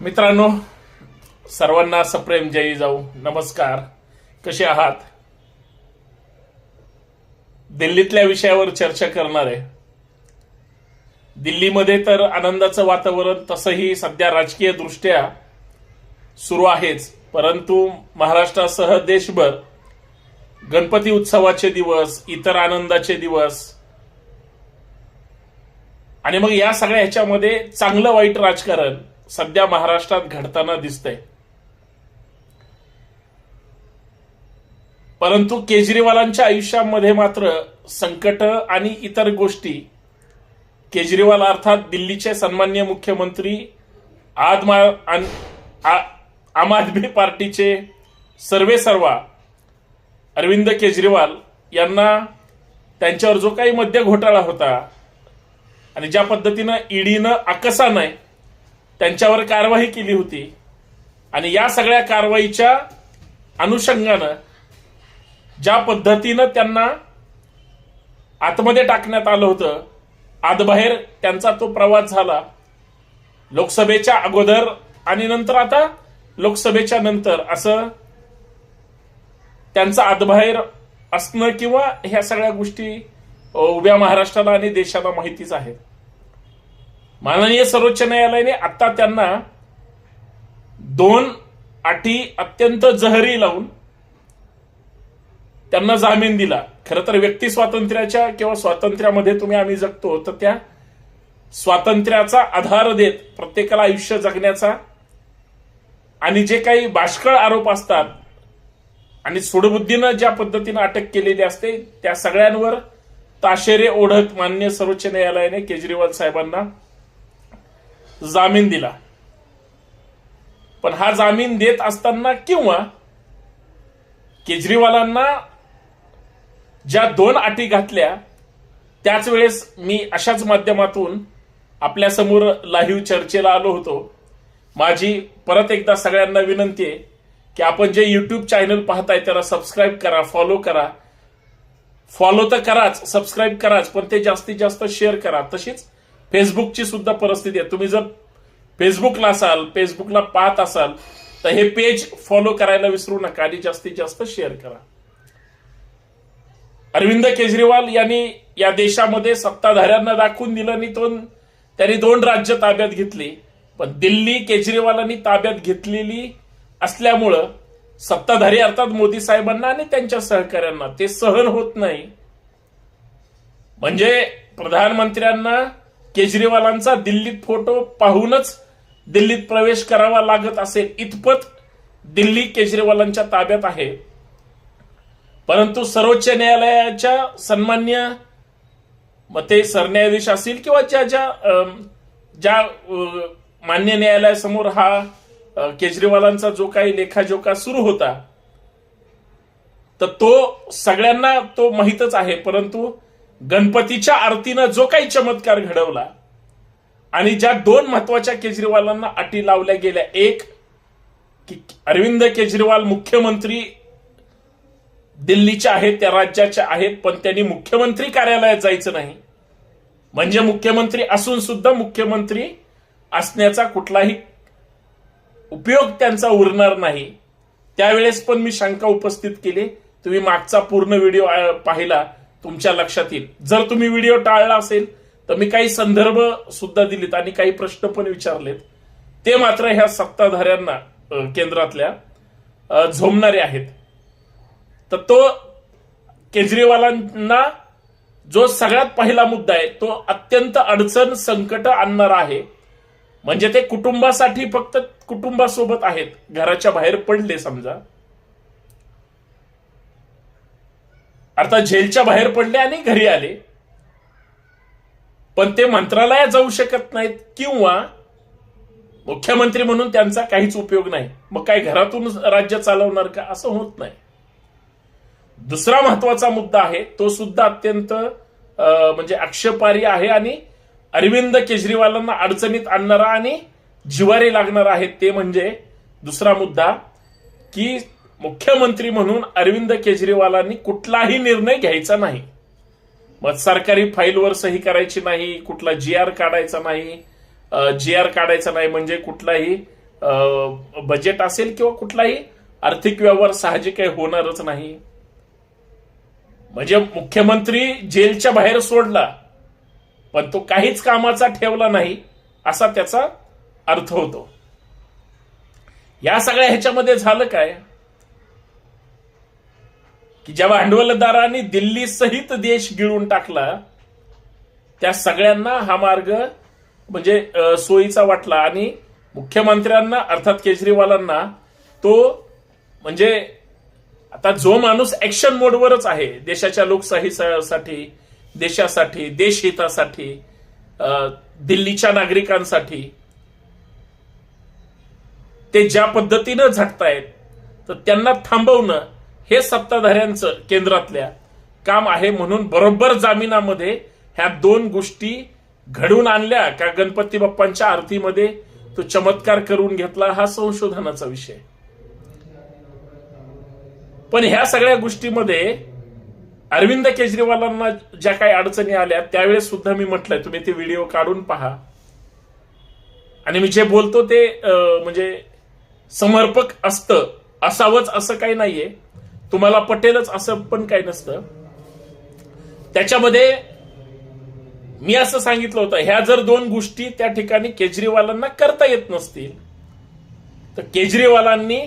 मित्रांनो सर्वांना सप्रेम जय जाऊ. नमस्कार. कसे आहात? दिल्लीतल्या विषयावर चर्चा करणार आहे. दिल्लीमध्ये तर आनंदाचं वातावरण तसंही सध्या राजकीय दृष्ट्या सुरू आहेच. परंतु महाराष्ट्रासह देशभर गणपती उत्सवाचे दिवस इतर आनंदाचे दिवस आणि मग या सगळ्या ह्याच्यामध्ये चांगलं वाईट राजकारण सध्या महाराष्ट्रात घडताना दिसतंय. परंतु केजरीवालांच्या आयुष्यामध्ये मात्र संकट आणि इतर गोष्टी केजरीवाल अर्थात दिल्लीचे सन्मान्य मुख्यमंत्री आदमा आम आदमी पार्टीचे सर्वे सर्वा अरविंद केजरीवाल यांना त्यांच्यावर जो काही मध्य घोटाळा होता आणि ज्या पद्धतीनं ईडीनं आकसानं त्यांच्यावर कारवाई केली होती. आणि या सगळ्या कारवाईच्या अनुषंगानं ज्या पद्धतीनं त्यांना आतमध्ये टाकण्यात आलं होतं आतबाहेर त्यांचा तो प्रवास झाला. लोकसभेच्या अगोदर आणि नंतर आता लोकसभेच्या नंतर असं त्यांचं आतबाहेर असणं किंवा ह्या सगळ्या गोष्टी उभ्या महाराष्ट्राला आणि देशाला माहितीच आहेत. माननीय सर्वोच्च न्यायालयाने आता त्यांना दोन अटी अत्यंत जहरी लावून त्यांना जामीन दिला. खरं तर व्यक्ती स्वातंत्र्याच्या किंवा स्वातंत्र्यामध्ये तुम्ही आम्ही जगतो तर त्या स्वातंत्र्याचा आधार देत प्रत्येकाला आयुष्य जगण्याचा आणि जे काही बाष्कळ आरोप असतात आणि सुडबुद्धीनं ज्या पद्धतीनं अटक केलेली असते त्या सगळ्यांवर ताशेरे ओढत मान्य सर्वोच्च न्यायालयाने केजरीवाल साहेबांना जामीन दिला. पण हा जामीन देत असताना किंवा केजरीवालांना ज्या दोन अटी घातल्या त्याच वेळेस मी अशाच माध्यमातून आपल्यासमोर लाईव्ह चर्चेला आलो होतो. माझी परत एकदा सगळ्यांना विनंती आहे की आपण जे यूट्यूब चॅनल पाहताय त्याला सबस्क्राईब करा फॉलो करा. फॉलो तर कराच सबस्क्राईब कराच पण ते जास्तीत जास्त शेअर करा. तशीच फेसबुकची सुद्धा परिस्थिती आहे. तुम्ही जर फेसबुकला असाल फेसबुकला पाहत असाल तर हे पेज फॉलो करायला विसरू नका आणि जास्तीत जास्त शेअर करा. अरविंद केजरीवाल यांनी या देशामध्ये सत्ताधाऱ्यांना दाखवून दिलं आणि तो त्यांनी दोन राज्य ताब्यात घेतली. पण दिल्ली केजरीवालांनी ताब्यात घेतलेली असल्यामुळं सत्ताधारी अर्थात मोदी साहेबांना आणि त्यांच्या सहकाऱ्यांना ते सहन होत नाही. म्हणजे प्रधानमंत्र्यांना केजरीवालांचा दिल्लीत फोटो पाहूनच दिल्लीत प्रवेश करावा लागत असेल इतपत दिल्ली केजरीवालांच्या ताब्यात आहे. परंतु सर्वोच्च न्यायालयाच्या सन्मान्य मग ते सरन्यायाधीश असतील किंवा ज्या ज्या ज्या मान्य न्यायालयासमोर हा केजरीवालांचा जो काही लेखाजोखा सुरू होता तर तो सगळ्यांना तो माहीतच आहे. परंतु गणपतीच्या आरतीनं जो काही चमत्कार घडवला आणि ज्या दोन महत्त्वाच्या केजरीवालांना अटी लावल्या गेल्या एक की अरविंद केजरीवाल मुख्यमंत्री दिल्लीचे आहेत त्या राज्याचे आहेत पण त्यांनी मुख्यमंत्री कार्यालयात जायचं नाही. म्हणजे मुख्यमंत्री असून सुद्धा मुख्यमंत्री असण्याचा कुठलाही उपयोग त्यांचा उरणार नाही. त्यावेळेस पण मी शंका उपस्थित केली. तुम्ही मागचा पूर्ण व्हिडिओ पाहिला तुमच्या लक्षात येईल. जर तुम्ही व्हिडिओ टाळला असेल तर मी काही संदर्भ सुद्धा दिलेत आणि काही प्रश्न पण विचारलेत. ते मात्र ह्या सत्ताधाऱ्यांना केंद्रातल्या झोमणारे आहेत. तर तो केजरीवालांना जो सगळ्यात पहिला मुद्दा आहे तो अत्यंत अडचण संकट आणणारा आहे. म्हणजे ते कुटुंबासाठी फक्त कुटुंबासोबत आहेत घराच्या बाहेर पडले समजा. अर्थात जेलच्या बाहेर पडले आणि घरी आले. पण ते मंत्रालयात जाऊ शकत नाहीत किंवा मुख्यमंत्री म्हणून त्यांचा काहीच उपयोग नाही. मग काय घरातून राज्य चालवणार का? असं होत नाही. दुसरा महत्त्वाचा मुद्दा आहे तो सुद्धा अत्यंत अं, म्हणजे आक्षेपारी आहे आणि अरविंद केजरीवालांना अडचणीत आणणारा आणि जिवारी लागणार आहे ते म्हणजे दुसरा मुद्दा की मुख्यमंत्री म्हणून अरविंद केजरीवालांनी कुठलाही निर्णय घ्यायचा नाही. मग सरकारी फाईलवर सही करायची नाही कुठला जी आर काढायचा नाही जी आर काढायचा नाही म्हणजे कुठलाही बजेट असेल किंवा कुठलाही आर्थिक व्यवहार साहजिक काही होणारच नाही. म्हणजे मुख्यमंत्री जेलच्या बाहेर सोडला पण तो काहीच कामाचा ठेवला नाही असा त्याचा अर्थ होतो. या सगळ्या ह्याच्यामध्ये झालं काय? की ज्या भांडवलदारांनी दिल्ली सहित देश गिळून टाकला त्या सगळ्यांना हा मार्ग म्हणजे सोयीचा वाटला. आणि मुख्यमंत्र्यांना अर्थात केजरीवालांना तो म्हणजे आता जो माणूस ऍक्शन मोडवरच आहे देशाच्या लोकशाहीसाठी देशासाठी देशहितासाठी दिल्लीच्या नागरिकांसाठी ते ज्या पद्धतीनं झटतायत तर त्यांना थांबवणं हे सत्ताधाऱ्यांचं केंद्रातल्या काम आहे म्हणून बरोबर जामिनामध्ये ह्या दोन गोष्टी घडवून आणल्या का गणपती बाप्पांच्या आरतीमध्ये तो चमत्कार करून घेतला हा संशोधनाचा विषय. पण ह्या सगळ्या गोष्टीमध्ये अरविंद केजरीवालांना ज्या काही अडचणी आल्या त्यावेळेस सुद्धा मी म्हटलंय तुम्ही ते व्हिडिओ काढून पहा. आणि मी जे बोलतो ते अं, म्हणजे समर्पक असतं असावंच असं काही नाहीये. तुम्हाला पटेलच असं पण काही नसतं. त्याच्यामध्ये मी असं सांगितलं होतं ह्या जर दोन गोष्टी त्या ठिकाणी केजरीवालांना करता येत नसतील तर केजरीवालांनी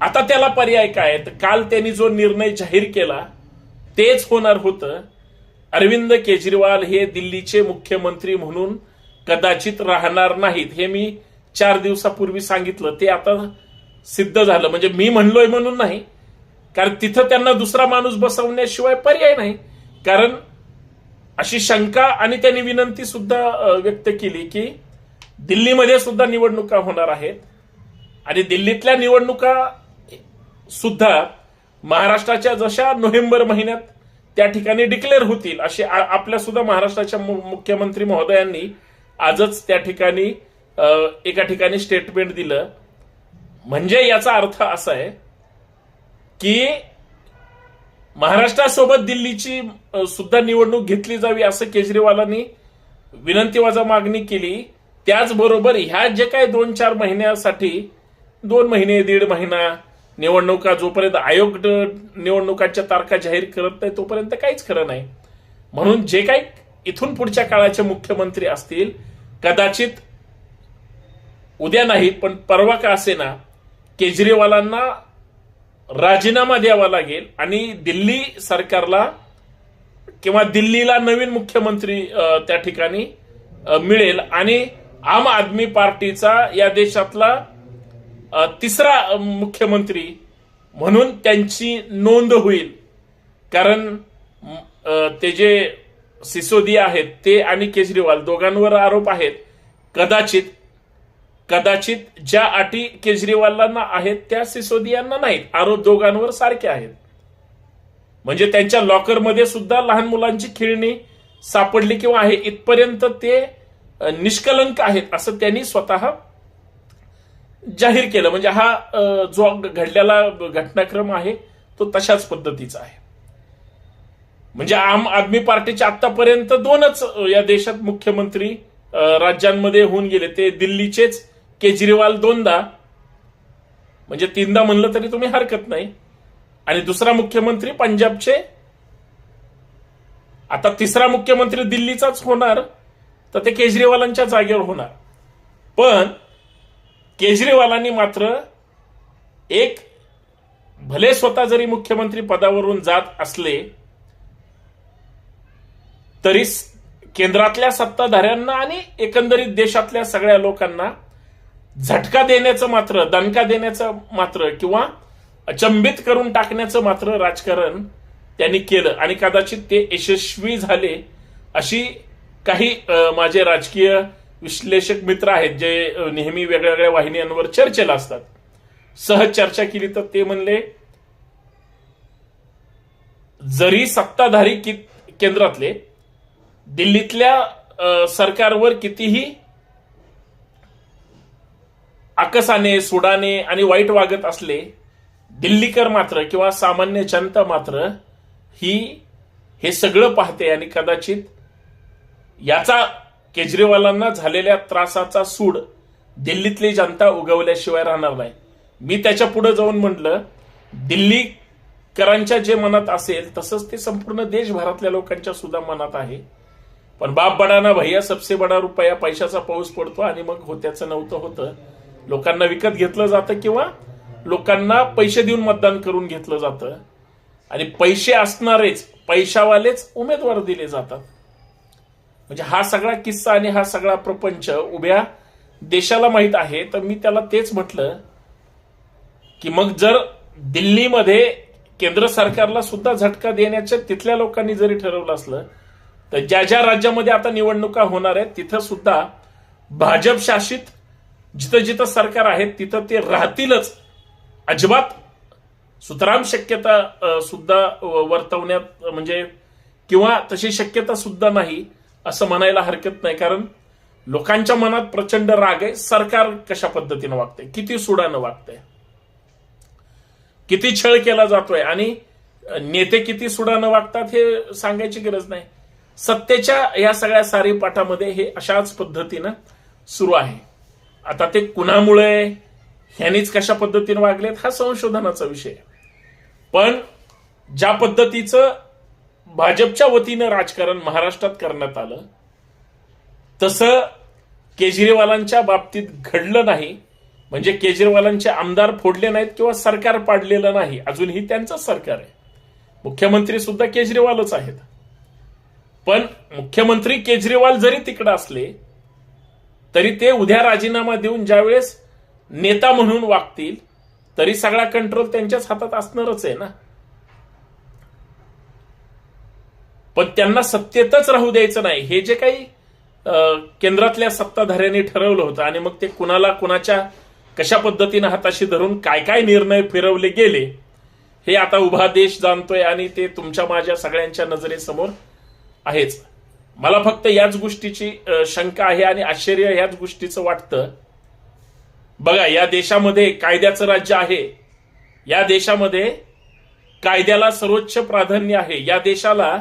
आता त्याला पर्याय काय तर काल त्यांनी जो निर्णय जाहीर केला तेच होणार होतं. अरविंद केजरीवाल हे दिल्लीचे मुख्यमंत्री म्हणून कदाचित राहणार नाहीत. हे मी चार दिवसापूर्वी सांगितलं. ते आता सिद्ध झालं. म्हणजे मी म्हणलोय म्हणून नाही. कारण तिथं त्यांना दुसरा माणूस बसवण्याशिवाय पर्याय नाही. कारण अशी शंका आणि त्यांनी विनंती सुद्धा व्यक्त केली की दिल्लीमध्ये सुद्धा निवडणुका होणार आहेत. आणि दिल्लीतल्या निवडणुका सुद्धा महाराष्ट्राच्या जशा नोव्हेंबर महिन्यात त्या ठिकाणी डिक्लेअर होतील असे आपल्या सुद्धा महाराष्ट्राच्या मु- मुख्यमंत्री महोदयांनी आजच त्या ठिकाणी एका ठिकाणी स्टेटमेंट दिलं. म्हणजे याचा अर्थ असा आहे की महाराष्ट्रासोबत दिल्लीची सुद्धा निवडणूक घेतली जावी असं केजरीवालांनी विनंतीवाजा मागणी केली. त्याचबरोबर ह्या जे काय दोन चार महिन्यासाठी दोन महिने दीड महिना निवडणुका जोपर्यंत आयोग निवडणुकाच्या निवडणुकांच्या तारखा जाहीर करत नाही तोपर्यंत काहीच खरं नाही. म्हणून जे काही इथून पुढच्या काळाचे मुख्यमंत्री असतील कदाचित उद्या नाही पण परवा का असेना केजरीवालांना राजीनामा द्यावा लागेल आणि दिल्ली सरकारला किंवा दिल्लीला नवीन मुख्यमंत्री त्या ठिकाणी मिळेल. आणि आम आदमी पार्टीचा या देशातला तिसरा मुख्यमंत्री म्हणून त्यांची नोंद होईल. कारण ते जे सिसोदिया आहेत ते आणि केजरीवाल दोघांवर आरोप आहेत. कदाचित कदाचित ज्या अटी केजरीवालांना आहेत त्या सिसोदियांना नाहीत. आरोप दोघांवर सारखे आहेत. म्हणजे त्यांच्या लॉकरमध्ये सुद्धा लहान मुलांची खेळणी सापडली किंवा आहे इथपर्यंत ते निष्कलंक आहेत असं त्यांनी स्वतः जाहीर केलं. म्हणजे हा जो घडलेला घटनाक्रम आहे तो तशाच पद्धतीचा आहे. म्हणजे आम आदमी पार्टीचे आतापर्यंत दोनच या देशात मुख्यमंत्री राज्यांमध्ये होऊन गेले. ते दिल्लीचेच केजरीवाल दोनदा म्हणजे तीनदा म्हणलं तरी तुम्ही हरकत नाही. आणि दुसरा मुख्यमंत्री पंजाबचे आता तिसरा मुख्यमंत्री दिल्लीचाच होणार तर ते केजरीवालांच्या जागेवर होणार. पण केजरीवालांनी मात्र एक भले स्वतः जरी मुख्यमंत्री पदावरून जात असले तरी केंद्रातल्या सत्ताधाऱ्यांना आणि एकंदरीत देशातल्या सगळ्या लोकांना झटका देण्याचं मात्र दणका देण्याचं मात्र किंवा अचंबित करून टाकण्याचं मात्र राजकारण त्यांनी केलं. आणि कदाचित ते यशस्वी झाले अशी काही माझे राजकीय विश्लेषक मित्र आहेत जे नेहमी वेगळ्या वेगळ्या वाहिन्यांवर चर्चेला असतात. सहज चर्चा केली तर ते म्हणले जरी सत्ताधारी कि- केंद्रातले दिल्लीतल्या सरकारवर कितीही आकसाने सुडाने आणि वाईट वागत असले दिल्लीकर मात्र किंवा सामान्य जनता मात्र ही हे सगळं पाहते आणि कदाचित याचा केजरीवालांना झालेल्या त्रासाचा सूड दिल्लीतली जनता उगवल्याशिवाय राहणार नाही. मी त्याच्या पुढे जाऊन म्हटलं दिल्लीकरांच्या जे मनात असेल तसंच ते संपूर्ण देशभरातल्या लोकांच्या सुद्धा मनात आहे. पण बाप बडाना भैया सबसे बडा रुपया पैशाचा पाऊस पडतो आणि मग होत्याचं नव्हतं होतं. लोकांना विकत घेतलं जातं किंवा लोकांना पैसे देऊन मतदान करून घेतलं जातं? आणि पैसे असणारेच पैशावालेच उमेदवार दिले जातात. म्हणजे हा सगळा किस्सा आणि हा सगळा प्रपंच उभ्या देशाला माहीत आहे. तर मी त्याला तेच म्हटलं की मग जर दिल्लीमध्ये केंद्र सरकारला सुद्धा झटका देण्याच्या तिथल्या लोकांनी जरी ठरवलं असलं तर ज्या ज्या राज्यामध्ये आता निवडणुका होणार आहेत तिथं सुद्धा भाजप शासित जिथं जिथं सरकार आहे तिथं ते राहतीलच. अजिबात. सुतराम शक्यता सुद्धा वर्तवण्यात म्हणजे किंवा तशी शक्यता सुद्धा नाही असं म्हणायला हरकत नाही. कारण लोकांच्या मनात प्रचंड राग आहे. सरकार कशा पद्धतीनं वागतंय? किती सुडानं वागतंय? किती छळ केला जातोय? आणि नेते किती सुडानं वागतात हे सांगायची गरज नाही. सत्तेच्या या सगळ्या सारीपाठामध्ये हे अशाच पद्धतीनं सुरू आहे. आता ते कुणामुळे ह्यांनीच कशा पद्धतीने वागलेत हा संशोधनाचा विषय पण ज्या पद्धतीचं भाजपच्या वतीनं राजकारण महाराष्ट्रात करण्यात आलं तसं केजरीवालांच्या बाबतीत घडलं नाही. म्हणजे केजरीवालांचे आमदार फोडले नाहीत किंवा सरकार पाडलेलं नाही. अजूनही त्यांचंच सरकार आहे. मुख्यमंत्री सुद्धा केजरीवालच आहेत. पण मुख्यमंत्री केजरीवाल जरी तिकडे असले तरी ते उद्या राजीनामा देऊन ज्यावेळेस नेता म्हणून वागतील तरी सगळा कंट्रोल त्यांच्याच हातात असणारच आहे ना. पण त्यांना सत्तेतच राहू द्यायचं नाही. हे जे काही केंद्रातल्या सत्ताधाऱ्यांनी ठरवलं होतं आणि मग ते कुणाला कुणाच्या कशा पद्धतीनं हाताशी धरून काय काय निर्णय फिरवले गेले हे आता उभा देश जाणतोय आणि ते तुमच्या माझ्या सगळ्यांच्या नजरेसमोर आहेच. मला फक्त याच गोष्टीची शंका आहे आणि आश्चर्य याच गोष्टीचं वाटतं. बघा या देशामध्ये कायद्याचं राज्य आहे. या देशामध्ये कायद्याला सर्वोच्च प्राधान्य आहे. या देशाला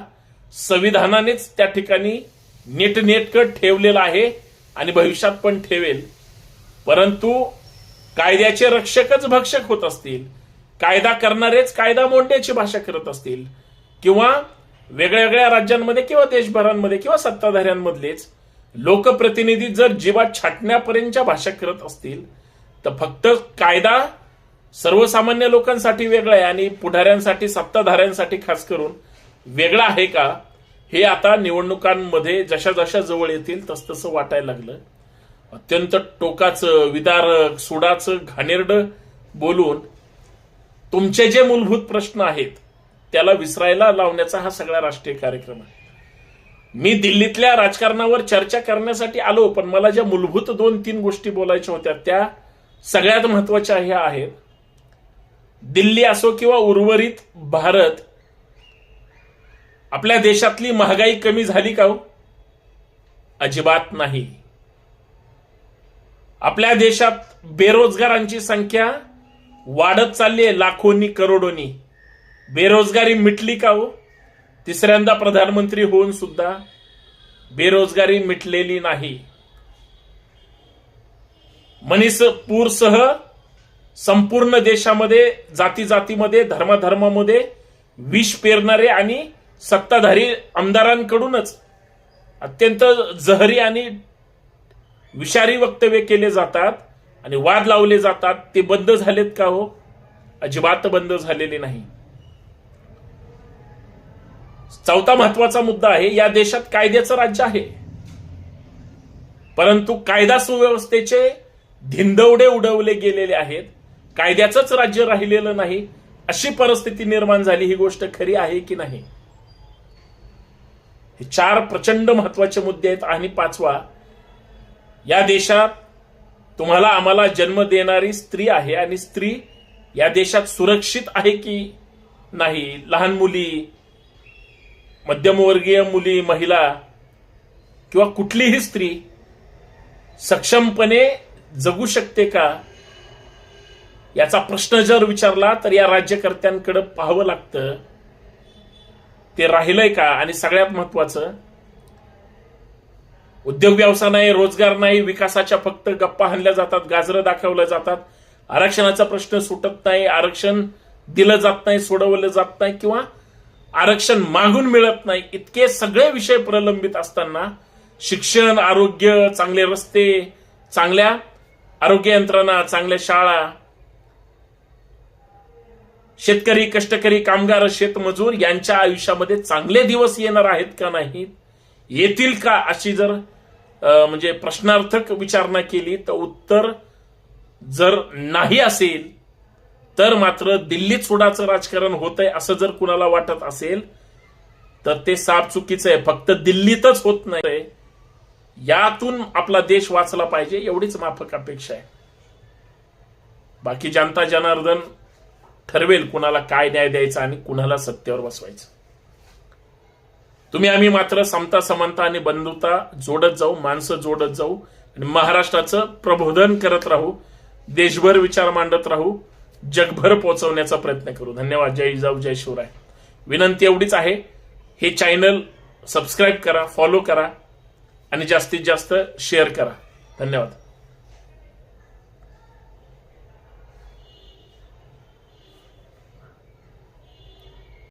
संविधानानेच त्या ठिकाणी नीटनेटकं ठेवलेलं आहे आणि भविष्यात पण ठेवेल. परंतु कायद्याचे रक्षकच भक्षक होत असतील कायदा करणारेच कायदा मोडण्याची भाषा करत असतील किंवा वेगळ्या वेगळ्या राज्यांमध्ये किंवा देशभरांमध्ये किंवा सत्ताधाऱ्यांमधलेच लोकप्रतिनिधी जर जीवात छाटण्यापर्यंतच्या भाषा करत असतील तर फक्त कायदा सर्वसामान्य लोकांसाठी वेगळा आहे आणि पुढाऱ्यांसाठी सत्ताधाऱ्यांसाठी खास करून वेगळा आहे का? हे आता निवडणुकांमध्ये जशा जशा जवळ येतील तस तसं वाटायला लागलं. अत्यंत टोकाचं विदारक सुडाचं घाणेरडं बोलून तुमचे जे मूलभूत प्रश्न आहेत त्याला विसरायला लावण्याचा हा सगळा राष्ट्रीय कार्यक्रम आहे. मी दिल्लीतल्या राजकारणावर चर्चा करण्यासाठी आलो पण मला ज्या मूलभूत दोन तीन गोष्टी बोलायच्या होत्या त्या सगळ्यात महत्त्वाच्या ह्या आहेत. दिल्ली असो किंवा उर्वरित भारत आपल्या देशातली महागाई कमी झाली का हो? अजिबात नाही. आपल्या देशात बेरोजगारांची संख्या वाढत चालली आहे लाखोनी करोडोनी. बेरोजगारी मिटली का हो? तिसऱ्यांदा प्रधानमंत्री होऊन सुद्धा बेरोजगारी मिटलेली नाही. मणिपूरसह संपूर्ण देशामध्ये जाती जातीमध्ये धर्माधर्मामध्ये विष पेरणारे आणि सत्ताधारी आमदारांकडूनच अत्यंत जहरी आणि विषारी वक्तव्य केले जातात आणि वाद लावले जातात. ते बंद झालेत का हो? अजिबात बंद झालेले नाही. चौथा महत्त्वाचा मुद्दा आहे या देशात कायद्याचं राज्य आहे. परंतु कायदा सुव्यवस्थेचे धिंदवडे उडवले गेलेले आहेत. कायद्याचंच राज्य राहिलेलं नाही. अशी परिस्थिती निर्माण झाली ही गोष्ट खरी आहे की नाही? हे चार प्रचंड महत्त्वाचे मुद्दे आहेत. आणि पाचवा या देशात तुम्हाला आम्हाला जन्म देणारी स्त्री आहे. आणि स्त्री या देशात सुरक्षित आहे की नाही? लहान मुली मध्यमवर्गीय मुली महिला किंवा कुठलीही स्त्री सक्षमपणे जगू शकते का? याचा प्रश्न जर विचारला तर या राज्यकर्त्यांकडे पाहावं लागतं. ते राहिलंय का? आणि सगळ्यात महत्वाचं उद्योग व्यवसाय नाही रोजगार नाही विकासाच्या फक्त गप्पा हाणल्या जातात गाजरं दाखवल्या जातात. आरक्षणाचा प्रश्न सुटत नाही आरक्षण दिलं जात नाही सोडवलं जात नाही किंवा आरक्षण मागून मिळत नाही. इतके सगळे विषय प्रलंबित असताना शिक्षण आरोग्य चांगले रस्ते चांगल्या आरोग्य यंत्रणा चांगल्या शाळा शेतकरी कष्टकरी कामगार शेतमजूर यांच्या आयुष्यामध्ये चांगले दिवस येणार आहेत का नाहीत? येतील का अशी जर म्हणजे प्रश्नार्थक विचारणा केली तर उत्तर जर नाही असेल तर मात्र दिल्लीत सोडाचं राजकारण होत आहे असं जर कुणाला वाटत असेल तर ते साफ चुकीचं आहे. फक्त दिल्लीतच होत नाही. यातून आपला देश वाचला पाहिजे एवढीच माफक अपेक्षा आहे. बाकी जनता जनार्दन ठरवेल कुणाला काय न्याय द्यायचा आणि कुणाला सत्तेवर बसवायचं. तुम्ही आम्ही मात्र समता समानता आणि बंधुता जोडत जाऊ माणसं जोडत जाऊ आणि महाराष्ट्राचं प्रबोधन करत राहू देशभर विचार मांडत राहू जगभर पोहोचवण्याचा प्रयत्न करू. धन्यवाद. जय जाऊ जय शिवराय. विनंती एवढीच आहे. हे चॅनल सबस्क्राईब करा फॉलो करा आणि जास्तीत जास्त शेअर करा. धन्यवाद.